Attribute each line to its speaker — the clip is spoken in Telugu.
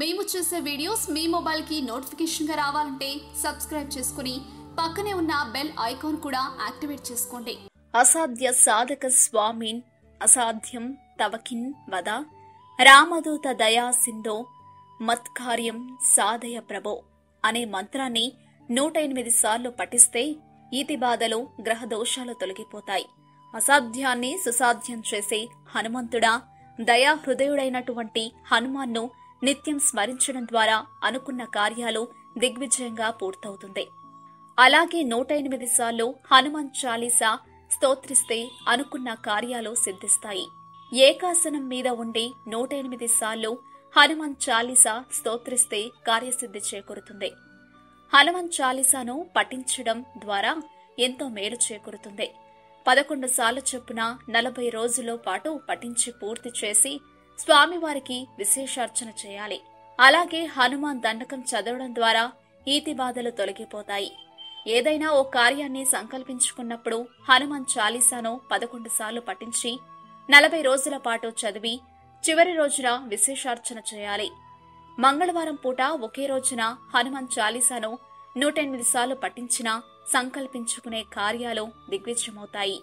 Speaker 1: మేము చేసే వీడియోస్ మీ మొబైల్కి నోటిఫికేషన్గా రావాలంటే సబ్స్క్రైబ్ చేసుకుని పక్కనే ఉన్న బెల్ ఐకాన్ కూడా యాక్టివేట్ చేసుకోండి.
Speaker 2: అసాధ్య సాధక స్వామిన్ అసాధ్యం తవకిన్ వద? రామదూత దయా సింధో మత్కార్యం సాధయ ప్రభో అనే మంత్రాన్ని నూట ఎనిమిది సార్లు పఠిస్తే ఈతి బాధలు గ్రహ దోషాలు తొలగిపోతాయి. అసాధ్యాన్ని సుసాధ్యం చేసే హనుమంతుడా దయా హృదయుడైనటువంటి హనుమాన్ను నిత్యం స్మరించడం ద్వారా అనుకున్న కార్యాలు దిగ్విజయంగా పూర్తవుతుంది. అలాగే నూట ఎనిమిది సార్లు హనుమాన్ చాలీసా స్తోత్రిస్తే అనుకున్న కార్యాలు సిద్ధిస్తాయి. ఏకాసనం మీద ఉండి నూట ఎనిమిది సార్లు హనుమాన్ చాలీసా స్తోత్రిస్తే కార్యసిద్ధి చేకూరుతుంది. హనుమాన్ చాలీసాను పఠించడం ద్వారా ఎంతో మేలు చేకూరుతుంది. పదకొండు సార్లు చొప్పున నలభై రోజుల పాటు పఠించి పూర్తి చేసి స్వామివారికి విశేషార్చన చేయాలి. అలాగే హనుమాన్ దండకం చదవడం ద్వారా ఈతి బాధలు తొలగిపోతాయి. ఏదైనా ఓ కార్యాన్ని సంకల్పించుకున్నప్పుడు హనుమాన్ చాలీసాను పదకొండు సార్లు పఠించి నలభై రోజుల పాటు చదివి చివరి రోజున విశేషార్చన చేయాలి. మంగళవారం పూట ఒకే రోజున హనుమాన్ చాలీసాను నూట ఎనిమిది సార్లు పఠించినా సంకల్పించుకునే కార్యాలు దిగ్విజయమవుతాయి.